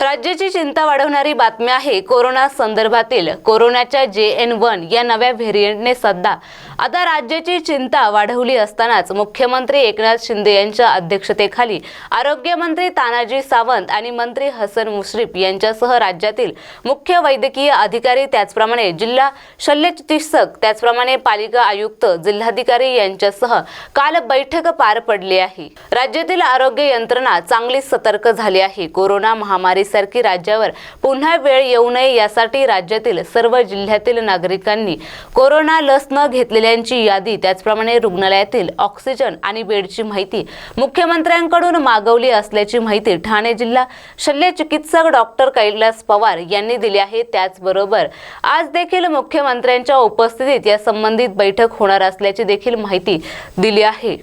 राज्याची चिंता वाढवणारी बातमी आहे कोरोना संदर्भातील. कोरोनाच्या जे एन वन या नव्या व्हेरियंटने सध्या आता राज्याची चिंता वाढवली असतानाच मुख्यमंत्री एकनाथ शिंदे यांच्या अध्यक्षतेखाली आरोग्यमंत्री तानाजी सावंत आणि मंत्री हसन मुश्रीफ यांच्यासह राज्यातील मुख्य वैद्यकीय अधिकारी त्याचप्रमाणे जिल्हा शल्य चिकित्सक त्याचप्रमाणे पालिका आयुक्त जिल्हाधिकारी यांच्यासह काल बैठक पार पडली आहे. राज्यातील आरोग्य यंत्रणा चांगली सतर्क झाली आहे. कोरोना महामारी महामारीसारखी राज्यावर पुन्हा वेळ येऊ नये यासाठी राज्यातील सर्व जिल्ह्यातील नागरिकांनी कोरोना लस न घेतलेल्यांची यादी त्याचप्रमाणे रुग्णालयातील ऑक्सिजन आणि बेडची माहिती मुख्यमंत्र्यांकडून मागवली असल्याची माहिती ठाणे जिल्हा शल्य चिकित्सक डॉक्टर कैलास पवार यांनी दिली आहे. त्याचबरोबर आज देखील मुख्यमंत्र्यांच्या उपस्थितीत या संबंधित बैठक होणार असल्याची देखील माहिती दिली आहे.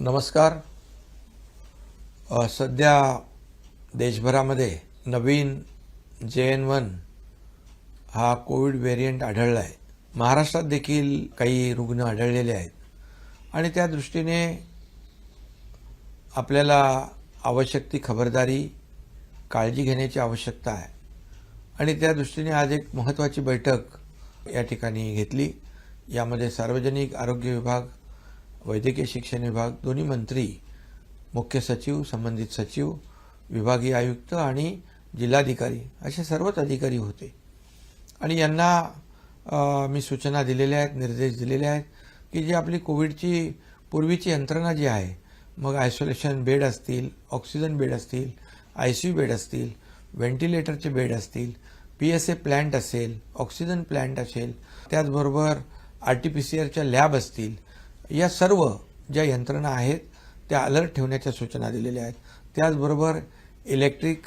नमस्कार. सध्या देशभरामध्ये नवीन जे एन वन हा कोविड व्हेरियंट आढळला आहे महाराष्ट्रात देखील काही रुग्ण आढळलेले आहेत. आणि त्या दृष्टीने आपल्याला आवश्यक ती खबरदारी काळजी घेण्याची आवश्यकता आहे. आणि त्या दृष्टीने आज एक महत्त्वाची बैठक या ठिकाणी घेतली. यामध्ये सार्वजनिक आरोग्य विभाग वैद्यकीय शिक्षण विभाग दोन्ही मंत्री मुख्य सचिव संबंधित सचिव विभागीय आयुक्त आणि जिल्हाधिकारी असे सर्वच अधिकारी होते. आणि यांना मी सूचना दिलेल्या आहेत निर्देश दिलेले आहेत की जी आपली कोविडची पूर्वीची यंत्रणा जी आहे मग आयसोलेशन बेड असतील ऑक्सिजन बेड असतील आय सी यू बेड असतील व्हेंटिलेटरचे बेड असतील पी एस ए प्लॅन्ट असेल ऑक्सिजन प्लॅन्ट असेल त्याचबरोबर आर टी पी सी आरच्या लॅब असतील या सर्व ज्या यंत्रणा आहेत त्या अलर्ट ठेवण्याच्या सूचना दिलेल्या आहेत. त्याचबरोबर इलेक्ट्रिक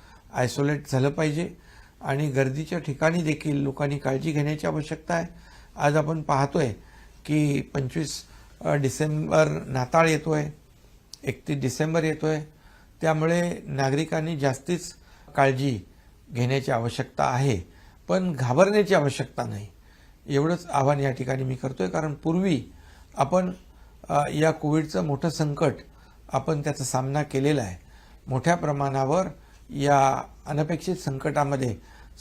आयसोलेट झालं पाहिजे. आणि गर्दीच्या ठिकाणी देखील लोकांनी काळजी घेण्याची आवश्यकता आहे. आज आपण पाहतोय की पंचवीस डिसेंबर नाताळ येतो आहे एकतीस डिसेंबर येतो आहे त्यामुळे नागरिकांनी जास्तीच काळजी घेण्याची आवश्यकता आहे. पण घाबरण्याची आवश्यकता नाही. एवढंच आव्हान या ठिकाणी मी करतो आहे कारण पूर्वी आपण या कोविडचं मोठं संकट आपण त्याचा सामना केलेला आहे. मोठ्या प्रमाणावर या अनपेक्षित संकटामध्ये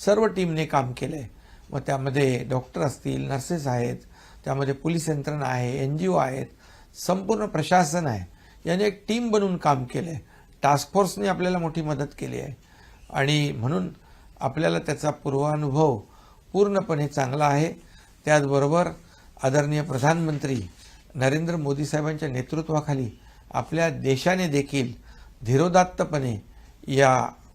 सर्व टीमने काम केलं आहे मग त्यामध्ये डॉक्टर असतील नर्सेस आहेत त्यामध्ये पोलीस यंत्रणा आहे एन जी ओ आहेत संपूर्ण प्रशासन आहे. याने एक टीम बनवून काम केलं आहे टास्क फोर्सने आपल्याला मोठी मदत केली आहे. आणि म्हणून आपल्याला त्याचा पूर्वानुभव पूर्णपणे चांगला आहे. त्याचबरोबर आदरणीय प्रधानमंत्री नरेंद्र मोदी साहेबांच्या नेतृत्वाखाली आपल्या देशाने देखील धीरोदात्तपणे या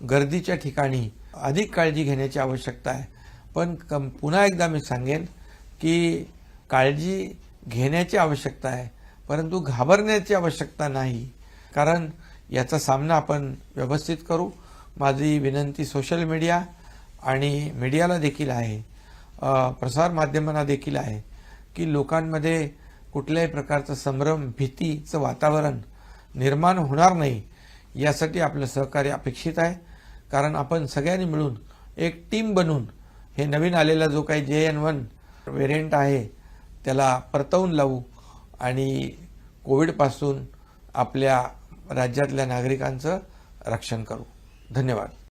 गर्दीच्या ठिकाणी अधिक काळजी घेण्याची आवश्यकता आहे. पण कम पुन्हा एकदा मी सांगेन की काळजी घेण्याची आवश्यकता आहे परंतु घाबरण्याची आवश्यकता नाही. कारण याचा सामना आपण व्यवस्थित करू. माझी विनंती सोशल मीडिया आणि मीडियाला देखील आहे. प्रसारमाध्यमांना देखील आहे की लोकांमध्ये कुठल्याही प्रकारचं संभ्रम भीतीचं वातावरण निर्माण होणार नाही. यासाठी आपलं सहकार्य अपेक्षित आहे. कारण आपण सगळ्यांनी मिळून एक टीम बनून हे नवीन आलेला जो काही जे एन वन व्हेरियंट आहे त्याला परतवून लावू आणि कोविडपासून आपल्या राज्यातल्या नागरिकांचं रक्षण करू. धन्यवाद.